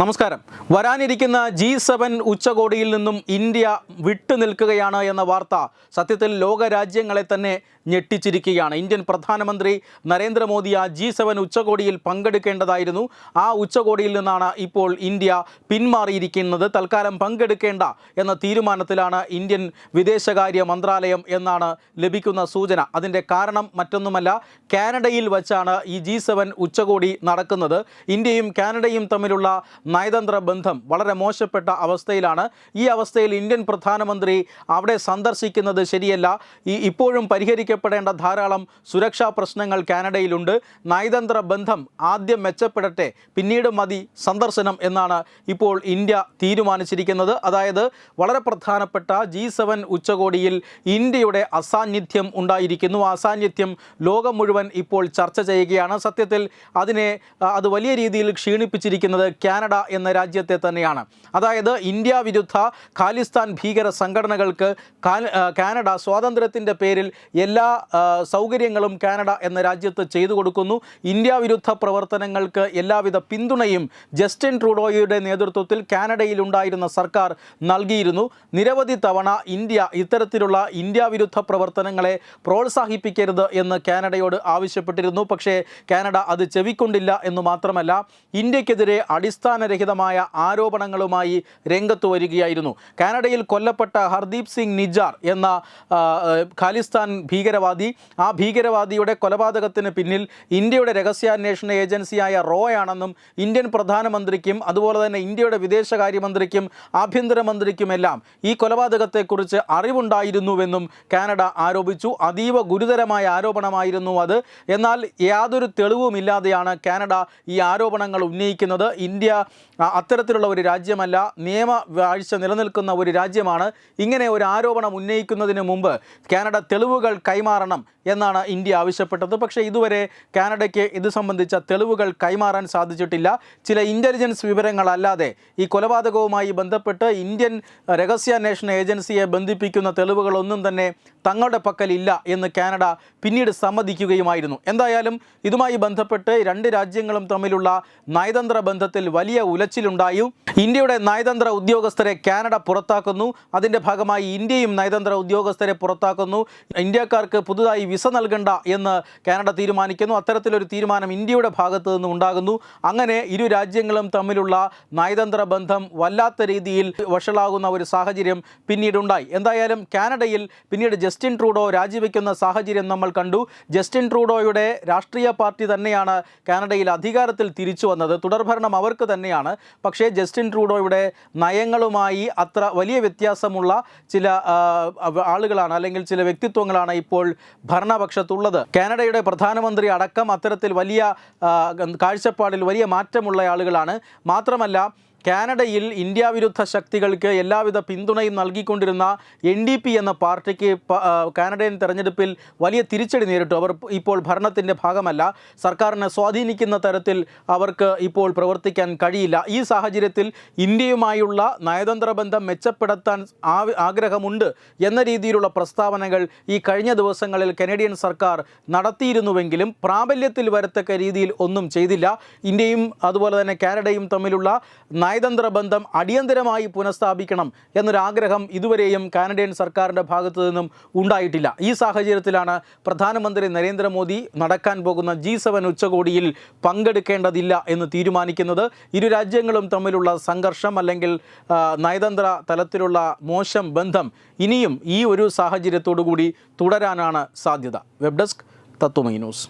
നമസ്കാരം. വരാനിരിക്കുന്ന G seven ഉച്ചകോടിയിൽ നിന്നും ഇന്ത്യ വിട്ടുനിൽക്കുകയാണ് എന്ന വാർത്ത സത്യത്തിൽ ലോകരാജ്യങ്ങളെ തന്നെ ഞെട്ടിച്ചിരിക്കുകയാണ്. ഇന്ത്യൻ പ്രധാനമന്ത്രി നരേന്ദ്രമോദി ആ ജി സെവൻ ഉച്ചകോടിയിൽ പങ്കെടുക്കേണ്ടതായിരുന്നു. ആ ഉച്ചകോടിയിൽ നിന്നാണ് ഇപ്പോൾ ഇന്ത്യ പിന്മാറിയിരിക്കുന്നത്. തൽക്കാലം പങ്കെടുക്കേണ്ട എന്ന തീരുമാനത്തിലാണ് ഇന്ത്യൻ വിദേശകാര്യ മന്ത്രാലയം എന്നാണ് ലഭിക്കുന്ന സൂചന. അതിന്റെ കാരണം മറ്റൊന്നുമല്ല കാനഡയിൽ വച്ചാണ് ഈ ജി സെവൻ ഉച്ചകോടി നടക്കുന്നത്. ഇന്ത്യയും കാനഡയും തമ്മിലുള്ള നയതന്ത്ര ബന്ധം വളരെ മോശപ്പെട്ട അവസ്ഥയിലാണ്. ഈ അവസ്ഥയിൽ ഇന്ത്യൻ പ്രധാനമന്ത്രി അവിടെ സന്ദർശിക്കുന്നത് ശരിയല്ല. ഈ ഇപ്പോഴും പരിഹരിക്കപ്പെടേണ്ട ധാരാളം സുരക്ഷാ പ്രശ്നങ്ങൾ കാനഡയിലുണ്ട്. നയതന്ത്ര ബന്ധം ആദ്യം മെച്ചപ്പെടട്ടെ പിന്നീട് മതി സന്ദർശനം എന്നാണ് ഇപ്പോൾ ഇന്ത്യ തീരുമാനിച്ചിരിക്കുന്നത്. അതായത് വളരെ പ്രധാനപ്പെട്ട ജി സെവൻ ഉച്ചകോടിയിൽ ഇന്ത്യയുടെ അസാന്നിധ്യം ഉണ്ടായിരിക്കുന്നു. അസാന്നിധ്യം ലോകം മുഴുവൻ ഇപ്പോൾ ചർച്ച ചെയ്യുകയാണ്. സത്യത്തിൽ അതിനെ അത് വലിയ രീതിയിൽ ക്ഷീണിപ്പിച്ചിരിക്കുന്നത് കാനഡ എന്ന രാജ്യത്തെ തന്നെയാണ്. അതായത് ഇന്ത്യ വിരുദ്ധ ഖാലിസ്ഥാൻ ഭീകര സംഘടനകൾക്ക് കാനഡ സ്വാതന്ത്ര്യത്തിന്റെ പേരിൽ എല്ലാ ആ, സൗകര്യങ്ങളും കാനഡ എന്ന രാജ്യത്ത് ചെയ്തു കൊടുക്കുന്നു. ഇന്ത്യ വിരുദ്ധ പ്രവർത്തനങ്ങൾക്ക് എല്ലാവിധ പിന്തുണയും ജസ്റ്റിൻ ട്രൂഡോയുടെ നേതൃത്വത്തിൽ കാനഡയിലുണ്ടായിരുന്ന സർക്കാർ നൽകിയിരുന്നു. നിരവധി തവണ ഇന്ത്യ ഇത്തരത്തിലുള്ള ഇന്ത്യ വിരുദ്ധ പ്രവർത്തനങ്ങളെ പ്രോത്സാഹിപ്പിക്കരുത് എന്ന് കാനഡയോട് ആവശ്യപ്പെട്ടിരുന്നു. പക്ഷേ കാനഡ അത് ചെവിക്കൊണ്ടില്ല എന്ന് മാത്രമല്ല ഇന്ത്യക്കെതിരെ അടിസ്ഥാനരഹിതമായ ആരോപണങ്ങളുമായി രംഗത്ത് വരികയായിരുന്നു. കാനഡയിൽ കൊല്ലപ്പെട്ട ഹർദീപ് സിംഗ് നിജാർ എന്ന ഖാലിസ്ഥാൻ ഖാലിസ്ഥാൻ ഭീകരവാദി. ആ ഭീകരവാദിയുടെ കൊലപാതകത്തിന് പിന്നിൽ ഇന്ത്യയുടെ രഹസ്യാന്വേഷണ ഏജൻസിയായ റോ ആണെന്നും ഇന്ത്യൻ പ്രധാനമന്ത്രിക്കും അതുപോലെ തന്നെ ഇന്ത്യയുടെ വിദേശകാര്യമന്ത്രിക്കും ആഭ്യന്തരമന്ത്രിക്കുമെല്ലാം ഈ കൊലപാതകത്തെക്കുറിച്ച് അറിവുണ്ടായിരുന്നുവെന്നും കാനഡ ആരോപിച്ചു. അതീവ ഗുരുതരമായ ആരോപണമായിരുന്നു അത്. എന്നാൽ യാതൊരു തെളിവുമില്ലാതെയാണ് കാനഡ ഈ ആരോപണങ്ങൾ ഉന്നയിക്കുന്നത്. ഇന്ത്യ അത്തരത്തിലുള്ള ഒരു രാജ്യമല്ല നിയമവാഴ്ച നിലനിൽക്കുന്ന ഒരു രാജ്യമാണ്. ഇങ്ങനെ ഒരു ആരോപണം ഉന്നയിക്കുന്നതിന് മുമ്പ് കാനഡ തെളിവുകൾ കൈമാറണം എന്നാണ് ഇന്ത്യ ആവശ്യപ്പെട്ടത്. പക്ഷേ ഇതുവരെ കാനഡയ്ക്ക് ഇത് സംബന്ധിച്ച തെളിവുകൾ കൈമാറാൻ സാധിച്ചിട്ടില്ല. ചില ഇന്റലിജൻസ് വിവരങ്ങളല്ലാതെ ഈ കൊലപാതകവുമായി ബന്ധപ്പെട്ട് ഇന്ത്യൻ രഹസ്യാന്വേഷണ ഏജൻസിയെ ബന്ധിപ്പിക്കുന്ന തെളിവുകളൊന്നും തന്നെ തങ്ങളുടെ പക്കലില്ല എന്ന് കാനഡ പിന്നീട് സമ്മതിക്കുകയുമായിരുന്നു. എന്തായാലും ഇതുമായി ബന്ധപ്പെട്ട് രണ്ട് രാജ്യങ്ങളും തമ്മിലുള്ള നയതന്ത്ര ബന്ധത്തിൽ വലിയ ഉലച്ചിലുണ്ടായി. ഇന്ത്യയുടെ നയതന്ത്ര ഉദ്യോഗസ്ഥരെ കാനഡ പുറത്താക്കുന്നു. അതിന്റെ ഭാഗമായി ഇന്ത്യയും നയതന്ത്ര ഉദ്യോഗസ്ഥരെ പുറത്താക്കുന്നു. ഇന്ത്യക്കാർക്ക് പുതുതായി വിസ നൽകണ്ട എന്ന് കാനഡ തീരുമാനിക്കുന്നു. അത്തരത്തിലൊരു തീരുമാനം ഇന്ത്യയുടെ ഭാഗത്തു നിന്നും ഉണ്ടാകുന്നു. അങ്ങനെ ഇരു രാജ്യങ്ങളും തമ്മിലുള്ള നയതന്ത്ര ബന്ധം വല്ലാത്ത രീതിയിൽ വഷളാകുന്ന ഒരു സാഹചര്യം പിന്നീടുണ്ടായി. എന്തായാലും കാനഡയിൽ പിന്നീട് ജസ്റ്റിൻ ട്രൂഡോ രാജിവെക്കുന്ന സാഹചര്യം നമ്മൾ കണ്ടു. ജസ്റ്റിൻ ട്രൂഡോയുടെ രാഷ്ട്രീയ പാർട്ടി തന്നെയാണ് കാനഡയിൽ അധികാരത്തിൽ തിരിച്ചു വന്നത്. തുടർഭരണം അവർക്ക് തന്നെയാണ്. പക്ഷേ ജസ്റ്റിൻ ട്രൂഡോയുടെ നയങ്ങളുമായി അത്ര വലിയ വ്യത്യാസമുള്ള ചില ആളുകളാണ് അല്ലെങ്കിൽ ചില വ്യക്തിത്വങ്ങളാണ് ഇപ്പോൾ ഭരണപക്ഷത്തുള്ളത്. കാനഡയുടെ പ്രധാനമന്ത്രി അടക്കം അത്തരത്തിൽ വലിയ കാഴ്ചപ്പാടിൽ വലിയ മാറ്റമുള്ള ആളുകളാണ്. മാത്രമല്ല കാനഡയിൽ ഇന്ത്യ വിരുദ്ധ ശക്തികൾക്ക് എല്ലാവിധ പിന്തുണയും നൽകിക്കൊണ്ടിരുന്ന എൻ ഡി പി എന്ന പാർട്ടിക്ക് കാനഡയൻ തെരഞ്ഞെടുപ്പിൽ വലിയ തിരിച്ചടി നേരിട്ടു. അവർ ഇപ്പോൾ ഭരണത്തിന്റെ ഭാഗമല്ല. സർക്കാരിനെ സ്വാധീനിക്കുന്ന തരത്തിൽ അവർക്ക് ഇപ്പോൾ പ്രവർത്തിക്കാൻ കഴിയില്ല. ഈ സാഹചര്യത്തിൽ ഇന്ത്യയുമായുള്ള നയതന്ത്ര ബന്ധം മെച്ചപ്പെടുത്താൻ ആഗ്രഹമുണ്ട് എന്ന രീതിയിലുള്ള പ്രസ്താവനകൾ ഈ കഴിഞ്ഞ ദിവസങ്ങളിൽ കനേഡിയൻ സർക്കാർ നടത്തിയിരുന്നുവെങ്കിലും പ്രാബല്യത്തിൽ വരത്തക്ക രീതിയിൽ ഒന്നും ചെയ്തില്ല. ഇന്ത്യയും അതുപോലെ തന്നെ കാനഡയും തമ്മിലുള്ള നയതന്ത്ര ബന്ധം അടിയന്തരമായി പുനഃസ്ഥാപിക്കണം എന്നൊരാഗ്രഹം ഇതുവരെയും കാനഡിയൻ സർക്കാരിന്റെ ഭാഗത്തു നിന്നും ഉണ്ടായിട്ടില്ല. ഈ സാഹചര്യത്തിലാണ് പ്രധാനമന്ത്രി നരേന്ദ്രമോദി നടക്കാൻ പോകുന്ന ജി സെവൻ ഉച്ചകോടിയിൽ പങ്കെടുക്കേണ്ടതില്ല എന്ന് തീരുമാനിക്കുന്നത്. ഇരു രാജ്യങ്ങളും തമ്മിലുള്ള സംഘർഷം അല്ലെങ്കിൽ നയതന്ത്ര തലത്തിലുള്ള മോശം ബന്ധം ഇനിയും ഈ ഒരു സാഹചര്യത്തോടു കൂടി തുടരാനാണ് സാധ്യത. Web desk Tatwamayi news.